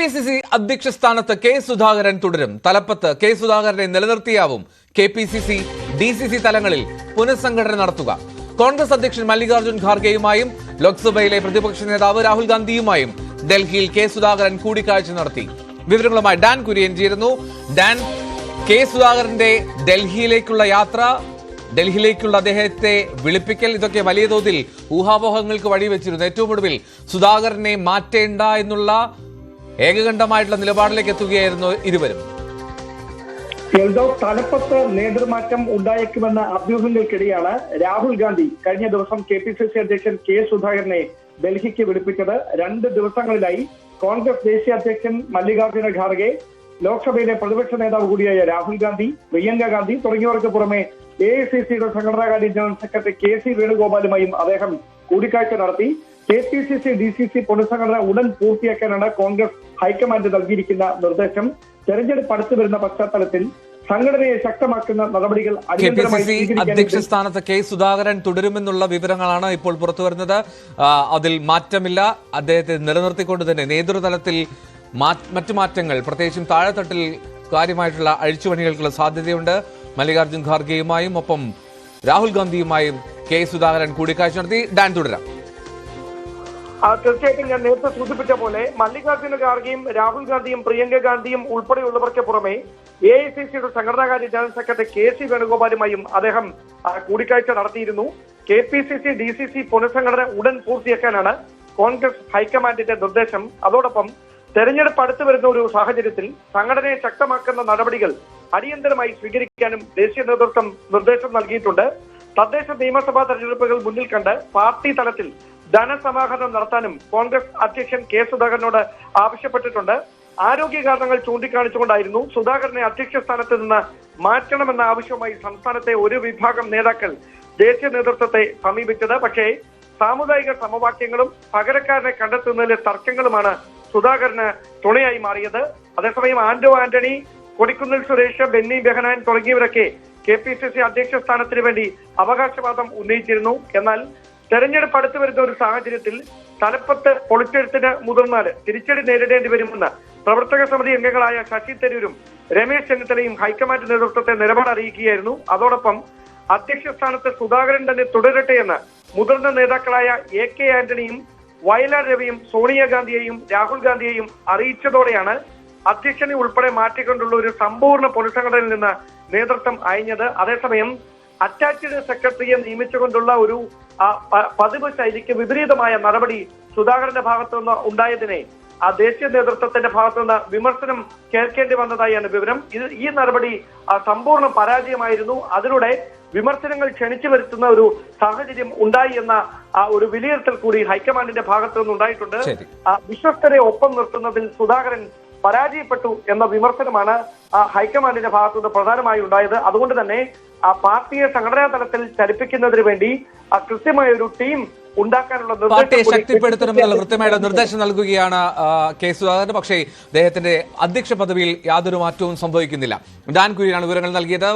P C C അധ്യക്ഷ സ്ഥാനത്ത് K Sudhakaran തുടരും. തലപ്പത്ത് കെ സുധാകരനെ നിലനിർത്തിയാവും K P C C D C C തലങ്ങളിൽ പുനഃസംഘടന നടത്തുക. കോൺഗ്രസ് അധ്യക്ഷൻ മല്ലികാർജുൻ ഖാർഗെയുമായും ലോക്സഭയിലെ പ്രതിപക്ഷ നേതാവ് രാഹുൽ ഗാന്ധിയുമായും ഡൽഹിയിൽ കെ സുധാകരൻ കൂടിക്കാഴ്ച നടത്തി. വിവരങ്ങളുമായി ഡാൻ കുര്യൻ ചേരുന്നു. ഡാൻ കെ സുധാകരന്റെ ഡൽഹിയിലേക്കുള്ള യാത്ര ഡൽഹിയിലേക്കുള്ള അദ്ദേഹത്തെ വിളിപ്പിക്കൽ ഇതൊക്കെ വലിയ തോതിൽ ഊഹാപോഹങ്ങൾക്ക് വഴിവെച്ചിരുന്നു. ഏറ്റവും ഒടുവിൽ സുധാകരനെ മാറ്റേണ്ട എന്നുള്ള ഏകകണ്ഠമായിട്ടുള്ള നിലപാടിലേക്ക് എത്തുകയായിരുന്നു ഇരുവരും. എൽദോ തലപ്പത്ത് നേതൃമാറ്റം ഉണ്ടായേക്കുമെന്ന അഭ്യൂഹങ്ങൾക്കിടെയാണ് രാഹുൽ ഗാന്ധി കഴിഞ്ഞ ദിവസം കെ പി സി സി അധ്യക്ഷൻ കെ സുധാകരനെ ഡൽഹിക്ക് വിളിപ്പിച്ചത്. രണ്ട് ദിവസങ്ങളിലായി കോൺഗ്രസ് ദേശീയ അധ്യക്ഷൻ മല്ലികാർജുന ഖാർഗെ ലോക്സഭയിലെ പ്രതിപക്ഷ നേതാവ് കൂടിയായ രാഹുൽ ഗാന്ധി പ്രിയങ്ക ഗാന്ധി തുടങ്ങിയവർക്ക് പുറമെ എ ഐ സി സിയുടെ സംഘടനാകാര്യ ജനറൽ സെക്രട്ടറി കെ സി വേണുഗോപാലുമായും അദ്ദേഹം കൂടിക്കാഴ്ച നടത്തി. K P C C D C C പുനഃസംഘടന ഉടൻ പൂർത്തിയാക്കാനാണ് കോൺഗ്രസ് ഹൈക്കമാൻഡ് നൽകിയിരിക്കുന്ന നിർദ്ദേശം. തെരഞ്ഞെടുപ്പ് അടുത്തു വരുന്ന പശ്ചാത്തലത്തിൽ സംഘടനയെ ശക്തമാക്കുന്ന നടപടികൾ അധ്യക്ഷ സ്ഥാനത്ത് കെ സുധാകരൻ തുടരുമെന്നുള്ള വിവരങ്ങളാണ് ഇപ്പോൾ പുറത്തു വരുന്നത് അതിൽ മാറ്റമില്ല. അദ്ദേഹത്തെ നിലനിർത്തിക്കൊണ്ട് തന്നെ നേതൃതലത്തിൽ മറ്റു മാറ്റങ്ങൾ പ്രത്യേകിച്ചും താഴെത്തട്ടിൽ കാര്യമായിട്ടുള്ള അഴിച്ചുപണികൾക്കുള്ള സാധ്യതയുണ്ട്. മല്ലികാർജുൻ ഖാർഗെയുമായും ഒപ്പം രാഹുൽ ഗാന്ധിയുമായും കെ സുധാകരൻ കൂടിക്കാഴ്ച നടത്തി. ഡാൻ തുടരാം. തീർച്ചയായിട്ടും ഞാൻ നേരത്തെ സൂചിപ്പിച്ച പോലെ മല്ലികാർജുന ഖാർഗെയും രാഹുൽ ഗാന്ധിയും പ്രിയങ്ക ഗാന്ധിയും ഉൾപ്പെടെയുള്ളവർക്ക് പുറമെ എ ഐ സി സിയുടെ സംഘടനാകാര്യ ജനറൽ സെക്രട്ടറി കെ സി വേണുഗോപാലുമായും അദ്ദേഹം കൂടിക്കാഴ്ച നടത്തിയിരുന്നു. K P C C D C C പുനഃസംഘടന ഉടൻ പൂർത്തിയാക്കാനാണ് കോൺഗ്രസ് ഹൈക്കമാൻഡിന്റെ നിർദ്ദേശം. അതോടൊപ്പം തെരഞ്ഞെടുപ്പ് അടുത്തു വരുന്ന ഒരു സാഹചര്യത്തിൽ സംഘടനയെ ശക്തമാക്കുന്ന നടപടികൾ അടിയന്തരമായി സ്വീകരിക്കാനും ദേശീയ നേതൃത്വം നിർദ്ദേശം നൽകിയിട്ടുണ്ട്. തദ്ദേശ നിയമസഭാ തെരഞ്ഞെടുപ്പുകൾ മുന്നിൽ കണ്ട് പാർട്ടി തലത്തിൽ ധനസമാഹരണം നടത്താനും കോൺഗ്രസ് അധ്യക്ഷൻ കെ സുധാകരനോട് ആവശ്യപ്പെട്ടിട്ടുണ്ട്. ആരോഗ്യ കാരണങ്ങൾ ചൂണ്ടിക്കാണിച്ചുകൊണ്ടായിരുന്നു സുധാകരനെ അധ്യക്ഷ സ്ഥാനത്ത് നിന്ന് മാറ്റണമെന്ന ആവശ്യവുമായി സംസ്ഥാനത്തെ ഒരു വിഭാഗം നേതാക്കൾ ദേശീയ നേതൃത്വത്തെ സമീപിച്ചത്. പക്ഷേ സാമുദായിക സമവാക്യങ്ങളും പകരക്കാരനെ കണ്ടെത്തുന്നതിലെ തർക്കങ്ങളുമാണ് സുധാകരന് തുണയായി മാറിയത്. അതേസമയം ആന്റോ ആന്റണി കൊടിക്കുന്നിൽ സുരേഷ് ബെന്നി ബെഹനാൻ തുടങ്ങിയവരൊക്കെ കെ പി സി സി അധ്യക്ഷ സ്ഥാനത്തിന് വേണ്ടി അവകാശവാദം ഉന്നയിച്ചിരുന്നു. എന്നാൽ തെരഞ്ഞെടുപ്പ് അടുത്തു വരുന്ന ഒരു സാഹചര്യത്തിൽ തലപ്പത്ത് പൊളിച്ചെഴുത്തിന് മുതിർന്നാൽ തിരിച്ചടി നേരിടേണ്ടി വരുമെന്ന് പ്രവർത്തക സമിതി അംഗങ്ങളായ ശശി തരൂരും രമേശ് ചെന്നിത്തലയും ഹൈക്കമാൻഡ് നേതൃത്വത്തെ നിലപാട് അറിയിക്കുകയായിരുന്നു. അതോടൊപ്പം അധ്യക്ഷ സ്ഥാനത്ത് സുധാകരൻ തന്നെ തുടരട്ടെ എന്ന് മുതിർന്ന നേതാക്കളായ എ കെ ആന്റണിയും വയലാർ രവിയും സോണിയാഗാന്ധിയെയും രാഹുൽ ഗാന്ധിയെയും അറിയിച്ചതോടെയാണ് അധ്യക്ഷനെ ഉൾപ്പെടെ മാറ്റിക്കൊണ്ടുള്ള ഒരു സമ്പൂർണ പൊതുസംഘടനയിൽ നിന്ന് നേതൃത്വം അയഞ്ഞത്. അതേസമയം അറ്റാച്ച്ഡ് സെക്രട്ടറിയെ നിയമിച്ചുകൊണ്ടുള്ള ഒരു പതിവ് ശൈലിക്ക് വിപരീതമായ നടപടി സുധാകരന്റെ ഭാഗത്തു നിന്ന് ഉണ്ടായതിനെ ആ ദേശീയ നേതൃത്വത്തിന്റെ ഭാഗത്തു നിന്ന് വിമർശനം കേൾക്കേണ്ടി വന്നതായാണ് വിവരം. ഇത് ഈ നടപടി സമ്പൂർണ പരാജയമായിരുന്നു. അതിലൂടെ വിമർശനങ്ങൾ ക്ഷണിച്ചു വരുത്തുന്ന ഒരു സാഹചര്യം ഉണ്ടായി എന്ന ആ, ഒരു വിലയിരുത്തൽ കൂടി ഹൈക്കമാൻഡിന്റെ ഭാഗത്തു നിന്ന് ഉണ്ടായിട്ടുണ്ട്. ശരി. ആ, വിശ്വസ്തരെ ഒപ്പം നിർത്തുന്നതിൽ സുധാകരൻ പരാജയപ്പെട്ടു എന്ന വിമർശനമാണ് ആ, ഹൈക്കമാൻഡിന്റെ ഭാഗത്തുനിന്ന് പ്രധാനമായി ഉണ്ടായത്. അതുകൊണ്ട് തന്നെ ആ പാർട്ടിയെ സംഘടനാ തലത്തിൽ ചലിപ്പിക്കുന്നതിന് വേണ്ടി ആ കൃത്യമായ ഒരു ടീം ഉണ്ടാക്കാനുള്ള പാർട്ടിയെ ശക്തിപ്പെടുത്തണമെന്നുള്ള കൃത്യമായിട്ട് നിർദ്ദേശം നൽകുകയാണ് കെ സുധാകരൻ പക്ഷേ അദ്ദേഹത്തിന്റെ അധ്യക്ഷ പദവിയിൽ യാതൊരു മാറ്റവും സംഭവിക്കുന്നില്ല. ഡാൻ കുര്യനാണ് വിവരങ്ങൾ നൽകിയത്.